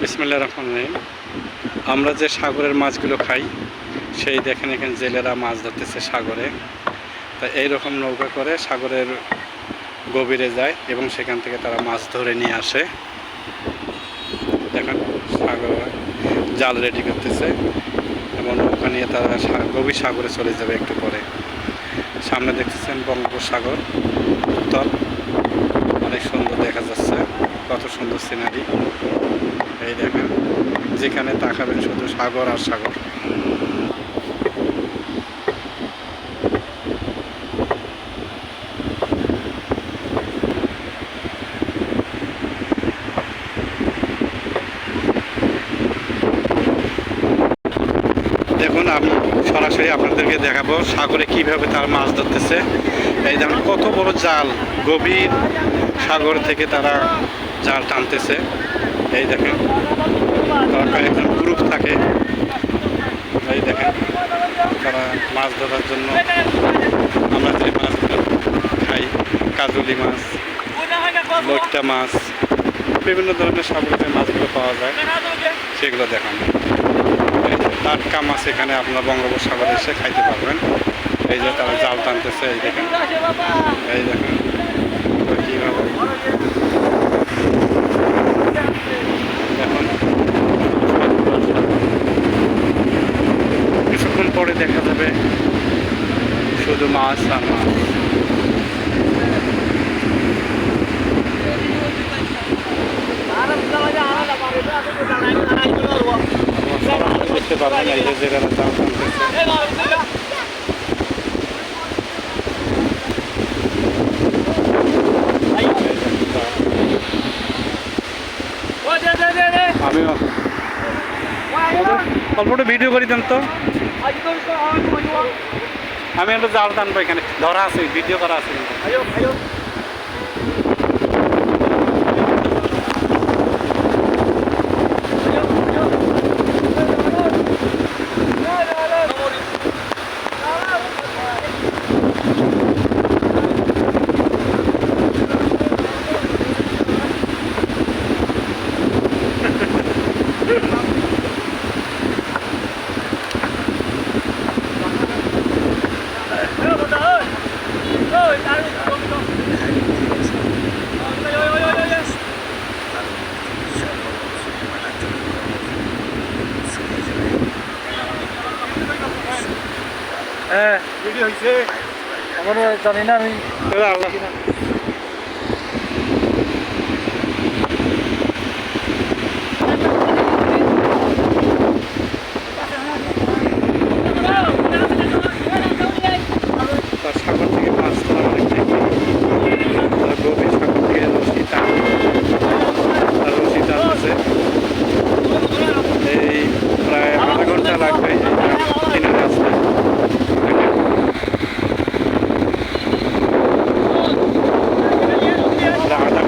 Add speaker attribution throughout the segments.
Speaker 1: বিসমিল্লা রহমান রহিম। আমরা যে সাগরের মাছগুলো খাই, সেই দেখেন এখানে জেলেরা মাছ ধরতেছে সাগরে। তা এইরকম নৌকা করে সাগরের গভীরে যায় এবং সেখান থেকে তারা মাছ ধরে নিয়ে আসে। দেখেন সাগর জাল রেডি করতেছে এবং নৌকা নিয়ে তারা গভীর সাগরে চলে যাবে একটু পরে। সামনে দেখতেছেন বঙ্গোপসাগর, উত্তর। অনেক সুন্দর দেখা যাচ্ছে, কত সুন্দর সিনারি এই দেখেন, যেখানে তাকাবেন শুধু সাগর আর সাগর। দেখুন, আমি সরাসরি আপনাদেরকে দেখাবো সাগরে কীভাবে তারা মাছ ধরতেছে। এই দেখুন, কত বড় জাল, গভীর সাগর থেকে তারা জাল টানতেছে। এই দেখেন তারা কয়েকজন গ্রুপ থাকে, এই দেখেন, তারা মাছ ধরার জন্য আমরা যে মাছগুলো খাই, কাজলি মাছ লইট্টা মাছ, বিভিন্ন ধরনের সাগরের মাছগুলো পাওয়া যায়, সেগুলো দেখান। টাটকা মাছ এখানে আপনার বঙ্গোপসাগরে এসে খাইতে পারবেন। এই যে তারা জাল টানতেছে, এই দেখেন। এই দেখেন কীভাবে এখন কিছুক্ষণ যাবে শুধু মাছ আর মাছ দেখতে পারবেন এই যে জেলেরা জাল টানতেছে এই দেখেন তারা। আমিও অল্প একটু ভিডিও করে দেন তো। আমি একটা জাল টানবো এখানে। ধরা আছে ভিডিও করা আছে।
Speaker 2: হ্যাঁ। হয়েছে আমার জানি না আমি
Speaker 1: তাহলে আল্লাহ তার সাগর থেকে মাছ ধরা অনেক টেকনিক তারা গভীর সাগর থেকে রশি টান তার রশি টানতেছে এই প্রায় আধা ঘণ্টা লাগবে এই কিনারে আসতে দেখেন।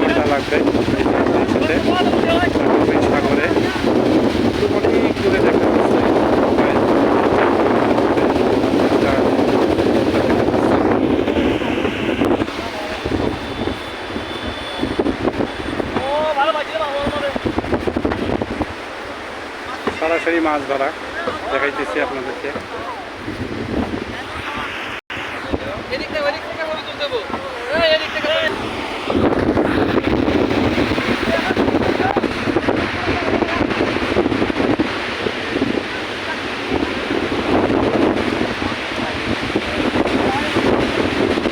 Speaker 1: প্রায় গভীর সাগরে অনেক দূরে দেখা যাচ্ছে সরাসরি মাছ ধরা দেখাইতেছি আপনাদেরকে।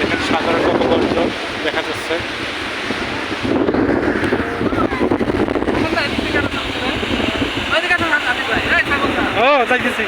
Speaker 1: এখানে সাগরের কত গল্প যাচ্ছে ও যাইতেছি।